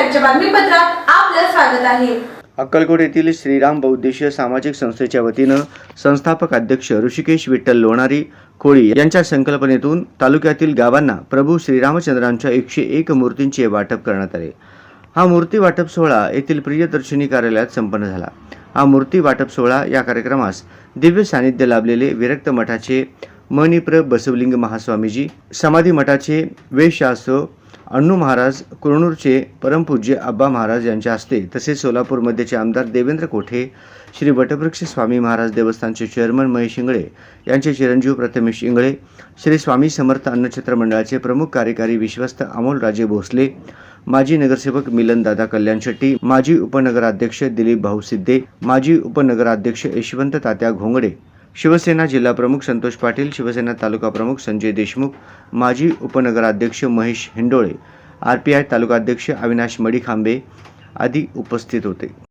न्यूजात आपलं स्वागत आहे. अक्कलकोट येथील श्रीराम बौद्धिशीय सामाजिक संस्थेच्या वतीनं संस्थापक अध्यक्ष ऋषिकेश विठ्ठल लोणारी कोळी यांच्या संकल्पनेतून तालुक्यातील गावांना प्रभू श्रीरामचंद्रांच्या एकशे एक मूर्तींचे वाटप करण्यात आले. हा मूर्ती वाटप सोहळा येथील प्रियदर्शनी कार्यालयात संपन्न झाला. हा मूर्ती वाटप सोहळा या कार्यक्रमास दिव्य सानिध्य लाभलेले विरक्त मठाचे मणिप्र बसवलिंग महास्वामीजी समाधी मठाचे वेशासो अण्णू महाराज कुरनूरचे परमपूज्य अब्बा महाराज यांच्या हस्ते तसेच सोलापूरमध्येचे आमदार देवेंद्र कोठे श्री वटवृक्ष स्वामी महाराज देवस्थानचे चेअरमन महेश इंगळे यांचे चिरंजीव प्रथमेश इंगळे श्री स्वामी समर्थ अन्नछत्र मंडळाचे प्रमुख कार्यकारी विश्वस्त अमोलराजे भोसले माजी नगरसेवक मिलन दादा कल्याण शेट्टी माजी उपनगराध्यक्ष दिलीप भाऊ सिद्धे माजी उपनगराध्यक्ष यशवंत तात्या घोंगडे शिवसेना जिल्हा प्रमुख संतोष पाटील शिवसेना तालुका प्रमुख संजय देशमुख माजी उपनगराध्यक्ष Mahesh Hindole R P I तालुकाध्यक्ष अविनाश मडीखांबे आदी उपस्थित होते.